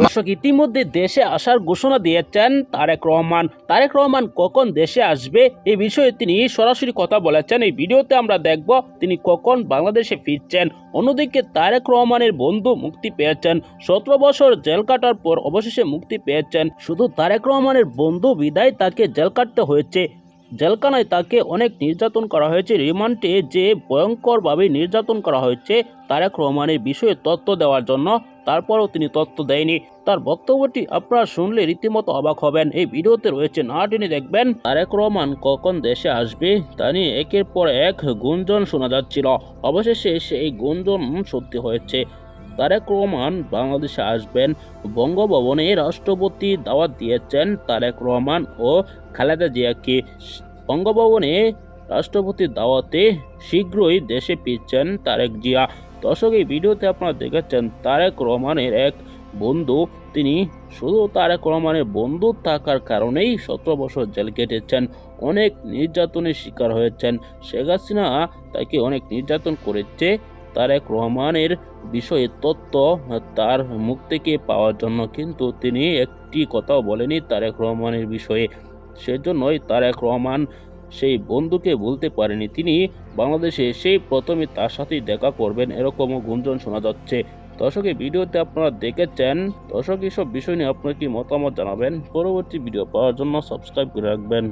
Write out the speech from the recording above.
দর্শক ইতিমধ্যে দেশে আসার ঘোষণা দিয়েছেন তারেক রহমান। তারেক রহমান কখন দেশে আসবে এই বিষয়ে তিনি সরাসরি কথা বলেছেন। এই ভিডিওতে আমরা দেখব তিনি কখন বাংলাদেশে ফিরছেন। অন্যদিকে তারেক রহমানের বন্ধু মুক্তি পেয়েছেন। সতেরো বছর জেল কাটার পর অবশেষে মুক্তি পেয়েছেন। শুধু তারেক রহমানের বন্ধু বিদায় তাকে জেল কাটতে হয়েছে। জেলখানায় তাকে অনেক নির্যাতন করা হয়েছে। রিমান্ডে যে ভয়ঙ্করভাবে নির্যাতন করা হয়েছে তারেক রহমানের বিষয়ে তথ্য দেওয়ার জন্য তারপরেও তিনি তথ্য দেয়নি। তার বক্তব্যটি আপনারা শুনলে রীতিমতো অবাক হবেন। এই ভিডিওতে রয়েছে না টেনে দেখবেন? তারেক রহমান কখন দেশে আসবে তা নিয়ে একের পর এক গুঞ্জন শোনা যাচ্ছিল। অবশেষে সেই গুঞ্জন সত্যি হয়েছে। তারেক রহমান বাংলাদেশে আসবেন। বঙ্গভবনে রাষ্ট্রপতি দাওয়াত দিয়েছেন তারেক রহমান ও খালেদা জিয়াকে। বঙ্গভবনে রাষ্ট্রপতির দাওয়াতে শীঘ্রই দেশে ফিরছেন তারেক জিয়া। দর্শক, এই ভিডিওতে আপনারা দেখাচ্ছেন তারেক রহমানের এক বন্ধু। তিনি শুধু তারেক রহমানের বন্ধু থাকার কারণেই সতেরো বছর জেল কেটেছেন। অনেক নির্যাতনের শিকার হয়েছেন। শেখ হাসিনা তাকে অনেক নির্যাতন করেছে। তারেক রহমানের বিষয়ে তথ্য তার মুখ থেকে পাওয়ার জন্য কিন্তু তিনি একটি কথাও বলেনি তারেক রহমানের বিষয়ে। সেজন্যই তারেক রহমান সেই বন্ধুকে বলতে পারেনি তিনি। বাংলাদেশে সেই প্রথমে তার সাথেই দেখা করবেন এরকমও গুঞ্জন শোনা যাচ্ছে। দর্শক, এই ভিডিওতে আপনারা দেখেছেন। দর্শক, এইসব বিষয় নিয়ে আপনার কি মতামত জানাবেন? পরবর্তী ভিডিও পাওয়ার জন্য সাবস্ক্রাইব করে রাখবেন।